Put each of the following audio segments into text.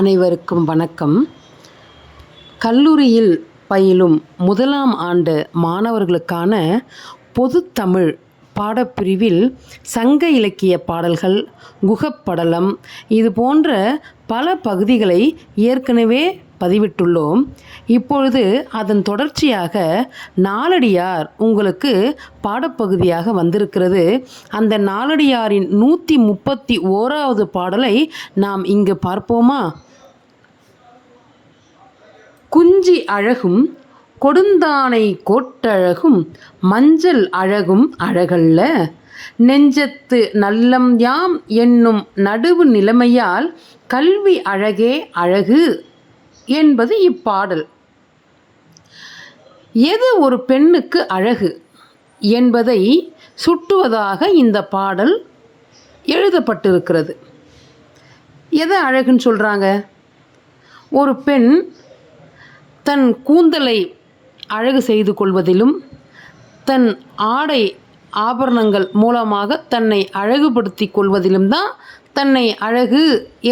அனைவருக்கும் வணக்கம். கல்லூரியில் பயிலும் முதலாம் ஆண்டு மாணவர்களுக்கான பொதுத்தமிழ் பாடப்பிரிவில் சங்க இலக்கிய பாடல்கள் குகப்படலம் இது போன்ற பல பகுதிகளை ஏற்கனவே பதிவிட்டுள்ளோம். இப்பொழுது அதன் தொடர்ச்சியாக நாலடியார் உங்களுக்கு பாடப்பகுதியாக வந்திருக்கிறது. அந்த நாலடியாரின் நூற்றி முப்பத்தி ஓராவது பாடலை நாம் இங்கு பார்ப்போமா? குஞ்சி அழகும் கொடுந்தானை கோட்டழகும் மஞ்சள் அழகும் அழகல்ல. நெஞ்சத்து நல்லம் யாம் என்னும் நடுவு நிலைமையால் கல்வி அழகே அழகு என்பது இப்பாடல். எது ஒரு பெண்ணுக்கு அழகு என்பதை சுட்டுவதாக இந்த பாடல் எழுதப்பட்டிருக்கிறது. எதை அழகுன்னு சொல்கிறாங்க ஒரு பெண் தன் கூந்தலை அழகு செய்து கொள்வதிலும் தன் ஆடை ஆபரணங்கள் மூலமாக தன்னை அழகுபடுத்தி கொள்வதிலும் தான் தன்னை அழகு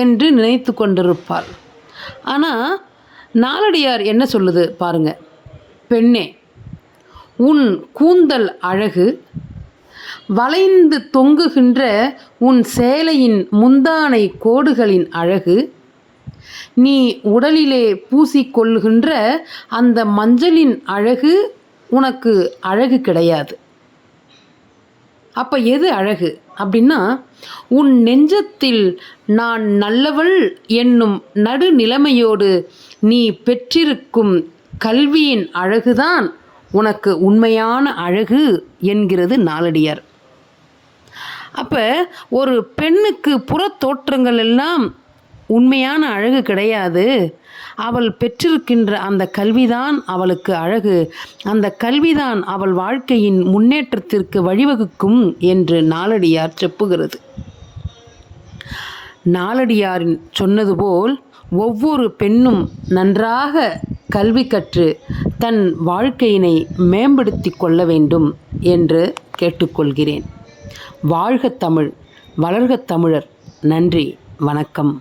என்று நினைத்து கொண்டிருப்பாள். ஆனால் நாளடியார் என்ன சொல்லுது பாருங்க. பெண்ணே உன் கூந்தல் அழகு வளைந்து தொங்குகின்ற உன் சேலையின் முந்தானை கோடுகளின் அழகு நீ உடலிலே பூசிக்கொள்கின்ற அந்த மஞ்சளின் அழகு உனக்கு அழகு கிடையாது. அப்போ எது அழகு? அப்படின்னா உன் நெஞ்சத்தில் நான் நல்லவள் என்னும் நடுநிலைமையோடு நீ பெற்றிருக்கும் கல்வியின் அழகுதான் உனக்கு உண்மையான அழகு என்கிறது நாளடியார். அப்போ ஒரு பெண்ணுக்கு புற தோற்றங்கள் எல்லாம் உண்மையான அழகு கிடையாது. அவள் பெற்றிருக்கின்ற அந்த கல்விதான் அவளுக்கு அழகு. அந்த கல்விதான் அவள் வாழ்க்கையின் முன்னேற்றத்திற்கு வழிவகுக்கும் என்று நாளடியார் செப்புகிறது. நாளடியாரின் சொன்னது போல் ஒவ்வொரு பெண்ணும் நன்றாக கல்வி கற்று தன் வாழ்க்கையினை மேம்படுத்தி கொள்ள வேண்டும் என்று கேட்டுக்கொள்கிறேன். வாழ்க தமிழ் வளர்க தமிழர். நன்றி வணக்கம்.